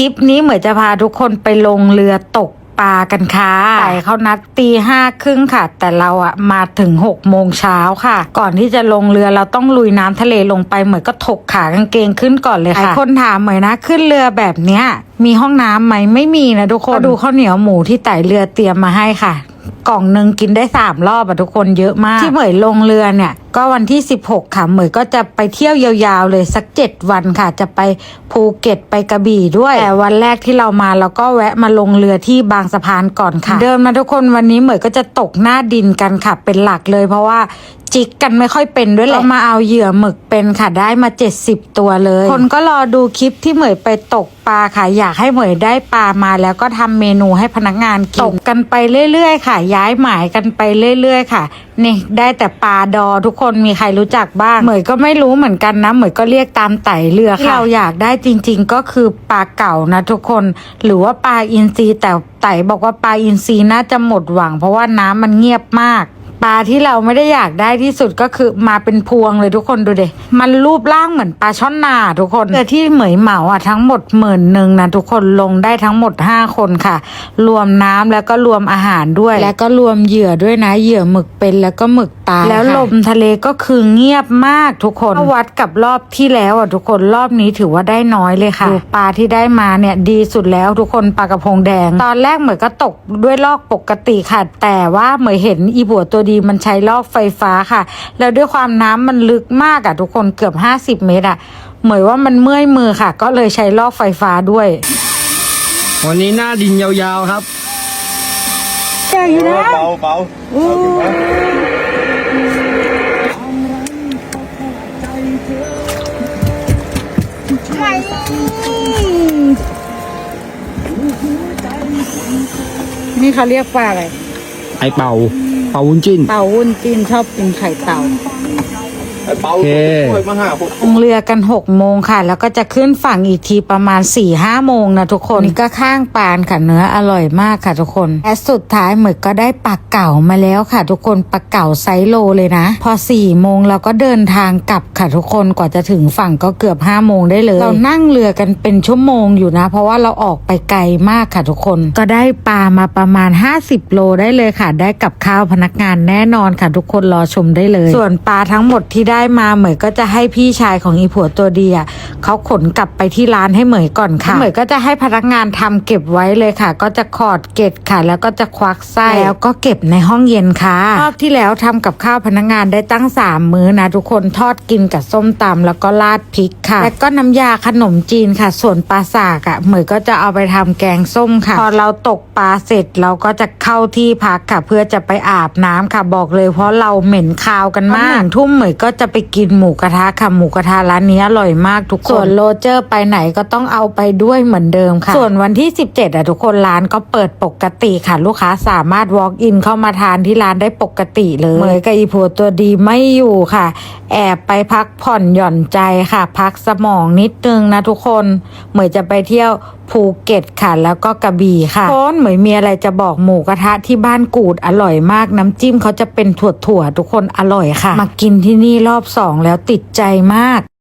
คลิปนี้เหมือนจะพาทุกคนไปลงเรือตกปลากันค่ะไต่เขานัดตีห้าครึ่งค่ะ แต่เราอะมาถึงหกโมงเช้าค่ะ ก่อนที่จะลงเรือเราต้องลุยน้ำทะเลลงไปเหมือนก็ถกขากางเกงขึ้นก่อนเลยค่ะหลายคนถามเหมือนนะขึ้นเรือแบบเนี้ย มีห้องน้ำไหมไม่มีนะทุกคนก็ดูข้าวเหนียวหมูที่ไต่เรือเตรียมมาให้ค่ะ กล่องหนึ่งกินได้สามรอบอะทุกคนเยอะมาก ที่เหมยลงเรือเนี่ยก็วันที่ 16 ค่ะ เหมยก็จะไปเที่ยวยาวๆเลยสัก 7 วันค่ะ จะไปภูเก็ตไปกระบี่ด้วย แต่วันแรกที่เรามาเราก็แวะมาลงเรือที่บางสะพานก่อนค่ะ เดินมาทุกคนวันนี้เหมยก็จะตกหน้าดินกันค่ะ เป็นหลักเลยเพราะว่าจิกกันไม่ค่อยเป็นด้วยแหละมาเอาเหยื่อหมึกเป็นค่ะได้มา 70 ตัวเลย คนก็รอดูคลิปที่เหมยไปตกปลาค่ะ อยากให้เหมยได้ปลามาแล้วก็ทำเมนูให้พนักงานกินตกกันไปเรื่อยๆ ค่ะ ย้ายหมายกันไปเรื่อย ๆ ค่ะ นี่ได้แต่ปลาดอทุกคนมีใครรู้จักบ้าง เหมยก็ไม่รู้เหมือนกันนะ เหมยก็เรียกตามไต่เรือค่ะที่เราอยากได้จริง ๆ ก็คือปลาเก่านะทุกคน หรือว่าปลาอินทรีแต่ไต่บอกว่าปลาอินทรีน่าจะหมดหวัง เพราะว่าน้ำมันเงียบมาก ปลาที่เราไม่ได้อยากได้ที่สุดก็คือมาเป็นพวงเลยทุกคนดูเดมันรูปร่างเหมือนปลาช่อนนาทุกคนแต่ที่เหมยเหมาอะทั้งหมดหมื่นหนึ่งนะทุกคนลงได้ทั้งหมด 5 คนค่ะ รวมน้ำแล้วก็รวมอาหารด้วย แล้วก็รวมเหยื่อด้วยนะเหยื่อหมึกเป็นแล้วก็หมึกตายแล้วลมทะเลก็คือเงียบมากทุกคนถ้าวัดกับรอบที่แล้วอะทุกคนรอบนี้ถือว่าได้น้อยเลยค่ะดูปลาที่ได้มาเนี่ยดีสุดแล้วทุกคนปลากระพงแดง ตอนแรกเหมยก็ตกด้วยลอกปกติค่ะแต่ว่าเหมยเห็นอีบัวตัวดีมันใช้ลอกไฟฟ้าค่ะ แล้วด้วยความน้ำมันลึกมากอะทุกคนเกือบ 50 เมตรอะเหมยว่ามันเมื่อยมือค่ะ ก็เลยใช้ลอกไฟฟ้าด้วย วันนี้หน้าดินยาวๆครับใหญ่นะเบาเบานี่เขาเรียกปลาอะไร ไอเป่า เป่าวุ้นจิ้น เต่าวุ้นจีนชอบกินไข่เต่า เบาโอเคช่วยมาหาผมลงเรือกัน6กโมงค่ะ แล้วก็จะขึ้นฝั่งอีกทีประมาณ4ี่ห้าโมงนะทุกคนนี่ก็ข้างปานค่ะเนื้ออร่อยมากค่ะทุกคนและสุดท้ายหมึกก็ได้ปลาเก่ามาแล้วค่ะ ทุกคนปลาเก่าไซส์โลเลยนะ พอ4ี่โมงเราก็เดินทางกลับค่ะทุกคนกว่าจะถึงฝั่งก็เกือบ5้าโมงได้เลย เรานั่งเรือกันเป็นชั่วโมงอยู่นะ เพราะว่าเราออกไปไกลมากค่ะทุกคนก็ได้ปลามาประมาณ 50 โลได้เลยค่ะ ได้กับข้าวพนักงานแน่นอนค่ะทุกคนรอชมได้เลย ส่วนปลาทั้งหมดที่ได้ได้มาเหมยก็จะให้พี่ชายของอีผัวตัวดีอะเขาขนกลับไปที่ร้านให้เหมยก่อนค่ะเหมยก็จะให้พนักงานทำเก็บไว้เลยค่ะ ก็จะขอดเกล็ดค่ะ แล้วก็จะควักไส้แล้วก็เก็บในห้องเย็นค่ะรอบที่แล้วทำกับข้าวพนักงานได้ตั้งสามมื้อนะทุกคนทอดกินกับส้มตำแล้วก็ราดพริกค่ะแล้วก็น้ำยาขนมจีนค่ะ ส่วนปลาสากอะเหมยก็จะเอาไปทำแกงส้มค่ะ พอเราตกปลาเสร็จเราก็จะเข้าที่พักค่ะ เพื่อจะไปอาบน้ำค่ะบอกเลยเพราะเราเหม็นคาวกันมากหนึ่งทุ่มเหมยก็จะไปกินหมูกระทะค่ะหมูกระทะร้านนี้อร่อยมากทุกคนส่วนโรเจอร์ไปไหนก็ต้องเอาไปด้วยเหมือนเดิมค่ะ ส่วนวันที่ 17อะทุกคนร้านก็เปิดปกติค่ะ ลูกค้าสามารถ walk in เข้ามาทานที่ร้านได้ปกติเลยเหมยกับอีผัวตัวดีไม่อยู่ค่ะ แอบไปพักผ่อนหย่อนใจค่ะ พักสมองนิดนึงนะทุกคน เหมยจะไปเที่ยว ภูเก็ตค่ะ แล้วก็กระบี่ค่ะโค้นเหมยมีอะไรจะบอกหมูกระทะที่บ้านกูดอร่อยมากน้ำจิ้มเขาจะเป็นถั่วถั่วทุกคนอร่อยค่ะ มากินที่นี่รอบสองแล้วติดใจมาก